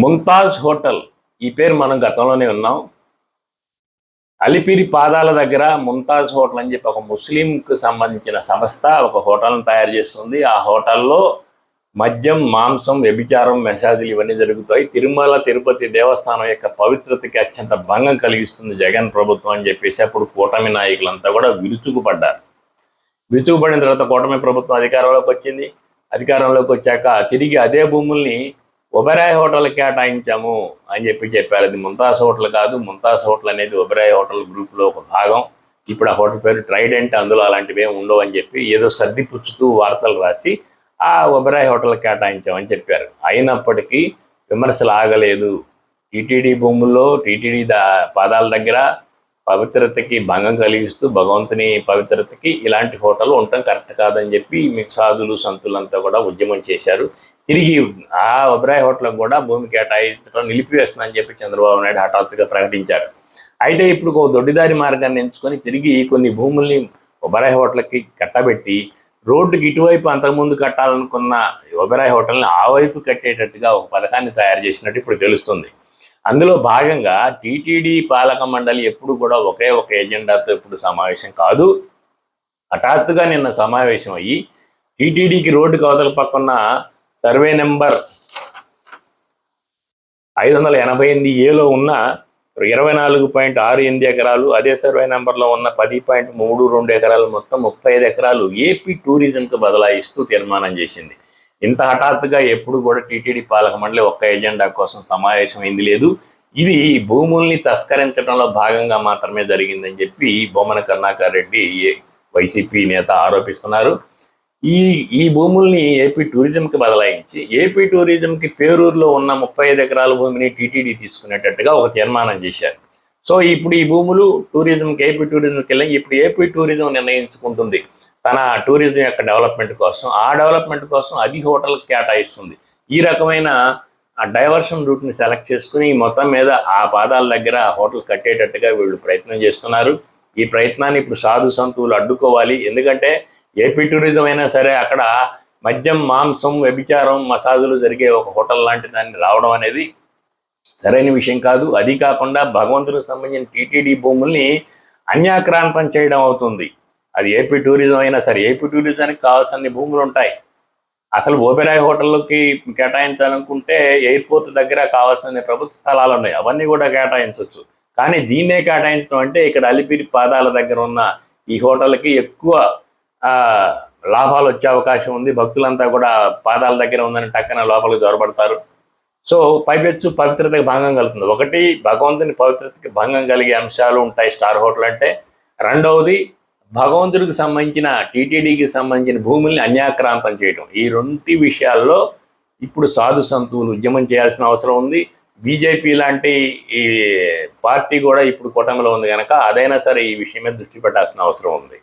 Mumtaz hotel. ఈ పేరు మనం గతంలోనే ఉన్నాం అలిపిరి పాదాల దగ్గర ముంతాజ్ హోటల్ అని చెప్పి ఒక ముస్లింకు సంబంధించిన సంస్థ ఒక హోటల్ను తయారు చేస్తుంది. ఆ హోటల్లో మద్యం మాంసం వ్యభిచారం మెసాజులు ఇవన్నీ జరుగుతాయి. తిరుమల తిరుపతి దేవస్థానం యొక్క పవిత్రతకి అత్యంత భంగం కలిగిస్తుంది జగన్ ప్రభుత్వం అని చెప్పేసి అప్పుడు కూటమి నాయకులంతా కూడా విరుచుకుపడ్డారు. విరుచుకుపడిన తర్వాత కూటమి ప్రభుత్వం అధికారంలోకి వచ్చింది. అధికారంలోకి వచ్చాక తిరిగి అదే భూముల్ని ఒబెరాయ్ హోటల్ కేటాయించాము అని చెప్పి చెప్పారు. అది ముంతాజ్ హోటల్ కాదు. ముంతాజ్ హోటల్ అనేది ఒబెరాయ్ హోటల్ గ్రూప్లో ఒక భాగం. ఇప్పుడు ఆ హోటల్ పేరు ట్రైడెంట్ అందులో అలాంటివి ఉండవు అని చెప్పి ఏదో సర్ది పుచ్చుతూ వార్తలు రాసి ఆ ఒబెరాయ్ హోటల్ కేటాయించామని చెప్పారు. అయినప్పటికీ విమర్శలు ఆగలేదు. టీటీడీ భూముల్లో టీటీడీ దా పాదాల దగ్గర పవిత్రతకి భంగం కలిగిస్తూ భగవంతుని పవిత్రతకి ఇలాంటి హోటల్ ఉండటం కరెక్ట్ కాదని చెప్పి మీ సాధులు సంతులంతా కూడా ఉద్యమం చేశారు. తిరిగి ఆ ఒబరాయ్ హోటల్ కూడా భూమి కేటాయించడం నిలిపివేస్తుందని చెప్పి చంద్రబాబు నాయుడు హఠాత్తుగా ప్రకటించారు. అయితే ఇప్పుడు ఒక దొడ్డిదారి మార్గాన్ని ఎంచుకొని తిరిగి కొన్ని భూముల్ని ఒబరాయ్ హోటల్కి కట్టబెట్టి రోడ్డుకి ఇటువైపు అంతకుముందు కట్టాలనుకున్న ఒబరాయ్ హోటల్ని ఆ వైపు కట్టేటట్టుగా ఒక పథకాన్ని తయారు చేసినట్టు ఇప్పుడు తెలుస్తుంది. అందులో భాగంగా టీటీడీ పాలక మండలి ఎప్పుడు కూడా ఒకే ఒక ఎజెండాతో ఇప్పుడు సమావేశం కాదు. హఠాత్తుగా నిన్న సమావేశం అయ్యి టీటీడీకి రోడ్డు కవతల పక్కన సర్వే నెంబర్ ఐదు వందల ఎనభై ఎనిమిది ఏలో ఉన్న ఇరవై నాలుగు పాయింట్ ఆరు ఎనిమిది ఎకరాలు అదే సర్వే నెంబర్లో ఉన్న పది పాయింట్ మూడు రెండు ఎకరాలు మొత్తం ముప్పై ఐదు ఎకరాలు ఏపీ టూరిజంకు బదలాయిస్తూ తీర్మానం చేసింది. ఇంత హఠాత్తుగా ఎప్పుడు కూడా టీటీడీ పాలక మండలి ఒక్క ఎజెండా కోసం సమావేశం అయింది లేదు. ఇది భూముల్ని తస్కరించడంలో భాగంగా మాత్రమే జరిగిందని చెప్పి బొమ్మన కరుణాకర్ రెడ్డి వైసీపీ నేత ఆరోపిస్తున్నారు. ఈ ఈ భూముల్ని ఏపీ టూరిజంకి బదలాయించి ఏపీ టూరిజంకి పేరూరులో ఉన్న ముప్పై ఐదు ఎకరాల భూమిని టీటీడీ తీసుకునేటట్టుగా ఒక తీర్మానం చేశారు. సో ఇప్పుడు ఈ భూములు టూరిజంకి ఏపీ టూరిజంకి వెళ్ళి ఇప్పుడు ఏపీ టూరిజం నిర్ణయించుకుంటుంది. తన టూరిజం యొక్క డెవలప్మెంట్ కోసం ఆ డెవలప్మెంట్ కోసం అది హోటల్ కేటాయిస్తుంది. ఈ రకమైన ఆ డైవర్షన్ రూట్ని సెలెక్ట్ చేసుకుని మొత్తం మీద ఆ పాదాల దగ్గర హోటల్ కట్టేటట్టుగా వీళ్ళు ప్రయత్నం చేస్తున్నారు. ఈ ప్రయత్నాన్ని ఇప్పుడు సాధు సంతువులు అడ్డుకోవాలి. ఎందుకంటే ఏపీ టూరిజం అయినా సరే అక్కడ మద్యం మాంసం వ్యభిచారం మసాజులు జరిగే ఒక హోటల్ లాంటి దాన్ని రావడం అనేది సరైన విషయం కాదు. అది కాకుండా భగవంతునికి సంబంధించిన టీటీడీ భూముల్ని అన్యాక్రాంతం చేయడం అవుతుంది. అది ఏపీ టూరిజం అయినా సరే ఏపీ టూరిజానికి కావాల్సిన భూములు ఉంటాయి. అసలు ఓబెరాయ్ హోటల్కి కేటాయించాలనుకుంటే ఎయిర్పోర్ట్ దగ్గర కావాల్సిన ప్రభుత్వ స్థలాలు ఉన్నాయి. అవన్నీ కూడా కేటాయించవచ్చు కానీ దీన్నే కేటాయించడం అంటే ఇక్కడ అలిపిరి పాదాల దగ్గర ఉన్న ఈ హోటల్కి ఎక్కువ లాభాలు వచ్చే అవకాశం ఉంది. భక్తులంతా కూడా పాదాల దగ్గర ఉందని టక్కన లోపలికి జొరబడతారు సో పైపెచ్చు పవిత్రతకి భంగం కలుగుతుంది. ఒకటి భగవంతుని పవిత్రతకి భంగం కలిగే అంశాలు ఉంటాయి స్టార్ హోటల్ అంటే. రెండవది భగవంతుడికి సంబంధించిన టీటీడీకి సంబంధించిన భూముల్ని అన్యాక్రాంతం చేయటం. ఈ రెండు విషయాల్లో ఇప్పుడు సాధు సంతువులు ఉద్యమం చేయాల్సిన అవసరం ఉంది. బీజేపీ లాంటి ఈ పార్టీ కూడా ఇప్పుడు కూటమిలో ఉంది కనుక అదైనా సరే ఈ విషయం మీద దృష్టి పెట్టాల్సిన అవసరం ఉంది.